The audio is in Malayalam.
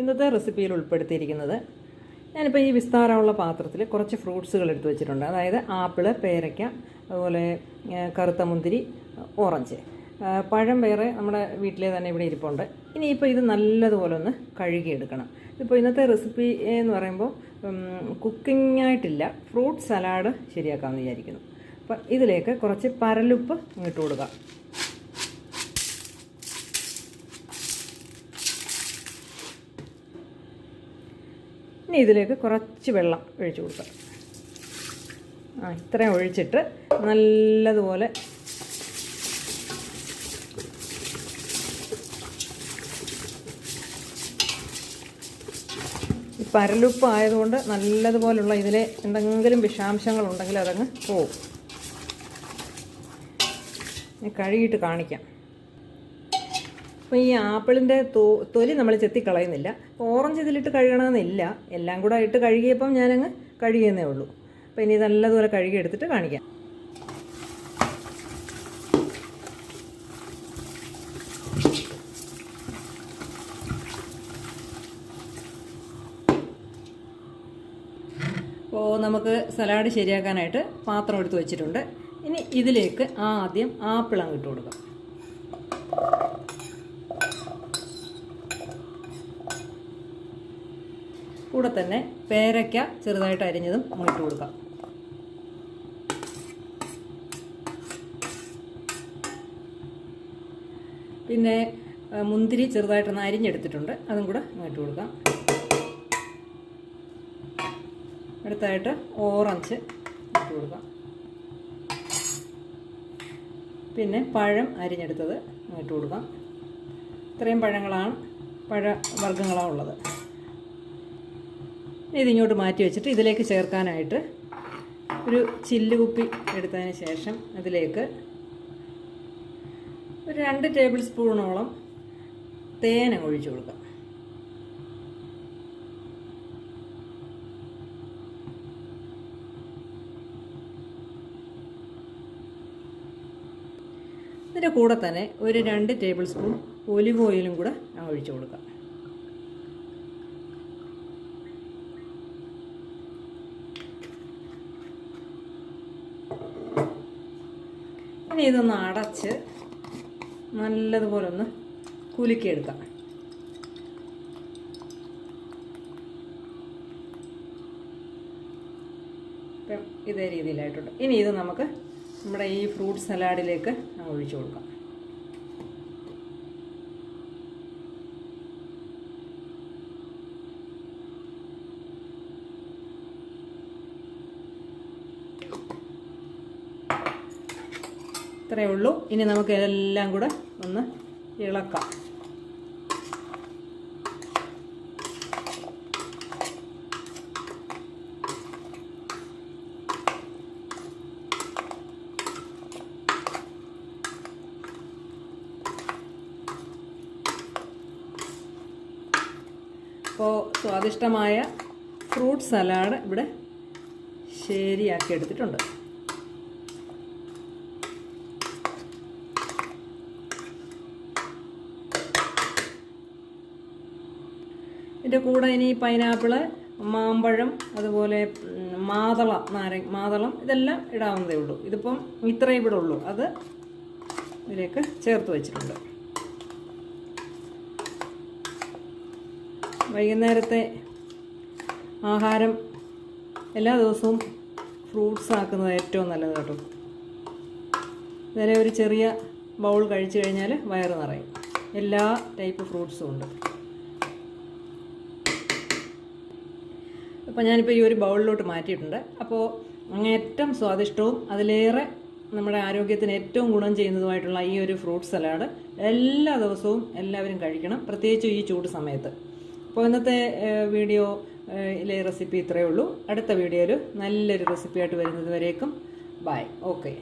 ഇന്നത്തെ റെസിപ്പിയിൽ ഉൾപ്പെടുത്തിയിരിക്കുന്നത് ഞാനിപ്പോൾ ഈ വിസ്താരമുള്ള പാത്രത്തിൽ കുറച്ച് ഫ്രൂട്ട്സുകൾ എടുത്തു വെച്ചിട്ടുണ്ട്. അതായത് ആപ്പിൾ പേരയ്ക്ക അതുപോലെ കറുത്ത മുന്തിരി ഓറഞ്ച്. പഴം വേറെ നമ്മുടെ വീട്ടിലെ തന്നെ ഇവിടെ ഇരിപ്പുണ്ട്. ഇനിയിപ്പോൾ ഇത് നല്ലതുപോലെ ഒന്ന് കഴുകിയെടുക്കണം. ഇപ്പോൾ ഇന്നത്തെ റെസിപ്പി എന്ന് പറയുമ്പോൾ കുക്കിംഗ് ആയിട്ടില്ല ഫ്രൂട്ട് സലാഡ് ശരിയാക്കാമെന്ന് വിചാരിക്കുന്നു. അപ്പം ഇതിലേക്ക് കുറച്ച് പരലുപ്പ് ഇട്ട് കൊടുക്കാം. ഇനി ഇതിലേക്ക് കുറച്ച് വെള്ളം ഒഴിച്ചു കൊടുക്കാം. ആ ഇത്രയും ഒഴിച്ചിട്ട് നല്ലതുപോലെ പരലുപ്പ് ആയതുകൊണ്ട് നല്ലതുപോലുള്ള ഇതിലെ എന്തെങ്കിലും വിഷാംശങ്ങളുണ്ടെങ്കിൽ അതങ്ങ് പോവും. കഴുകിയിട്ട് കാണിക്കാം. അപ്പോൾ ഈ ആപ്പിളിന്റെ തൊലി നമ്മൾ ചെത്തി കളയുന്നില്ല ഓറഞ്ച് ഇതിലിട്ട് കഴുകണമെന്നില്ല. എല്ലാം കൂടെ ഇട്ട് കഴുകിയപ്പം ഞാനങ്ങ് കഴുകിയെന്നേ ഉള്ളൂ. അപ്പോൾ ഇനി നല്ലതുപോലെ കഴുകിയെടുത്തിട്ട് കാണിക്കാം. അപ്പോൾ നമുക്ക് സലാഡ് ശരിയാക്കാനായിട്ട് പാത്രം എടുത്ത് വെച്ചിട്ടുണ്ട്. ഇനി ഇതിലേക്ക് ആദ്യം ആപ്പിൾ അങ്ങ് ഇട്ട് കൊടുക്കാം. കൂടെ തന്നെ പേരയ്ക്ക ചെറുതായിട്ട് അരിഞ്ഞതും ഇട്ട് കൊടുക്കാം. പിന്നെ മുന്തിരി ചെറുതായിട്ടൊന്ന് അരിഞ്ഞെടുത്തിട്ടുണ്ട്. അതും കൂടെ ഇട്ട് കൊടുക്കാം. അടുത്തായിട്ട് ഓറഞ്ച് ഇട്ട് കൊടുക്കാം. പിന്നെ പഴം അരിഞ്ഞെടുത്തത് ഇട്ട് കൊടുക്കാം. ഇത്രയും പഴങ്ങളാണ് പഴവർഗങ്ങളാണുള്ളത് ഇതിങ്ങോട്ട് മാറ്റി വെച്ചിട്ട് ഇതിലേക്ക് ചേർക്കാനായിട്ട് ഒരു ചില്ലുകുപ്പി എടുത്തതിന് ശേഷം അതിലേക്ക് ഒരു രണ്ട് ടേബിൾ സ്പൂണോളം തേൻ ഒഴിച്ചു കൊടുക്കാം. ഇതിന്റെ കൂടെ തന്നെ ഒരു രണ്ട് ടേബിൾ സ്പൂൺ ഒലിവ് ഓയിലും കൂടെ ഒഴിച്ചു കൊടുക്കാം. ഇനി ഇതൊന്ന് അടച്ച് നല്ലതുപോലെ ഒന്ന് കുലുക്കിയെടുക്കാം ഇതേ രീതിയിലായിട്ടുണ്ട്. ഇനി ഇത് നമുക്ക് നമ്മുടെ ഈ ഫ്രൂട്ട് സലാഡിലേക്ക് ഒഴിച്ചു കൊടുക്കാം. ഇത്രയേ ഉള്ളൂ. ഇനി നമുക്ക് ഇതെല്ലാം കൂടെ ഒന്ന് ഇളക്കാം. അപ്പോൾ സ്വാദിഷ്ടമായ ഫ്രൂട്ട് സലാഡ് ഇവിടെ ശരിയാക്കി എടുത്തിട്ടുണ്ട് ഇതിന്റെ കൂടെ ഇനി പൈനാപ്പിൾ മാമ്പഴം അതുപോലെ മാതള നാരങ്ങ മാതളം ഇതെല്ലാം ഇടാവുന്നതേ ഉള്ളൂ. ഇതിപ്പം ഇത്രയും ഇവിടെ ഉള്ളൂ. അത് ഇതിലേക്ക് ചേർത്ത് വെച്ചിട്ടുണ്ട്. വൈകുന്നേരത്തെ ആഹാരം എല്ലാ ദിവസവും ഫ്രൂട്ട്സ് ആക്കുന്നത് ഏറ്റവും നല്ലത് കേട്ടോ. നേരെ ഒരു ചെറിയ ബൗൾ കഴിച്ചു കഴിഞ്ഞാൽ വയറ് നിറയും. എല്ലാ ടൈപ്പ് ഫ്രൂട്ട്സും ഉണ്ട്. അപ്പോൾ ഞാനിപ്പോൾ ഈ ഒരു ബൗളിലോട്ട് മാറ്റിയിട്ടുണ്ട്. അപ്പോൾ അങ്ങേറ്റം സ്വാദിഷ്ടവും അതിലേറെ നമ്മുടെ ആരോഗ്യത്തിന് ഏറ്റവും ഗുണം ചെയ്യുന്നതുമായിട്ടുള്ള ഈ ഒരു ഫ്രൂട്ട് സലാഡ് എല്ലാ ദിവസവും എല്ലാവരും കഴിക്കണം. പ്രത്യേകിച്ച് ഈ ചൂട് സമയത്ത്. അപ്പോൾ ഇന്നത്തെ വീഡിയോയിലെ റെസിപ്പി ഇത്രയേ ഉള്ളൂ. അടുത്ത വീഡിയോയിൽ നല്ലൊരു റെസിപ്പിയായിട്ട് വരുന്നത് വരേക്കും. ബൈ. ഓക്കെ.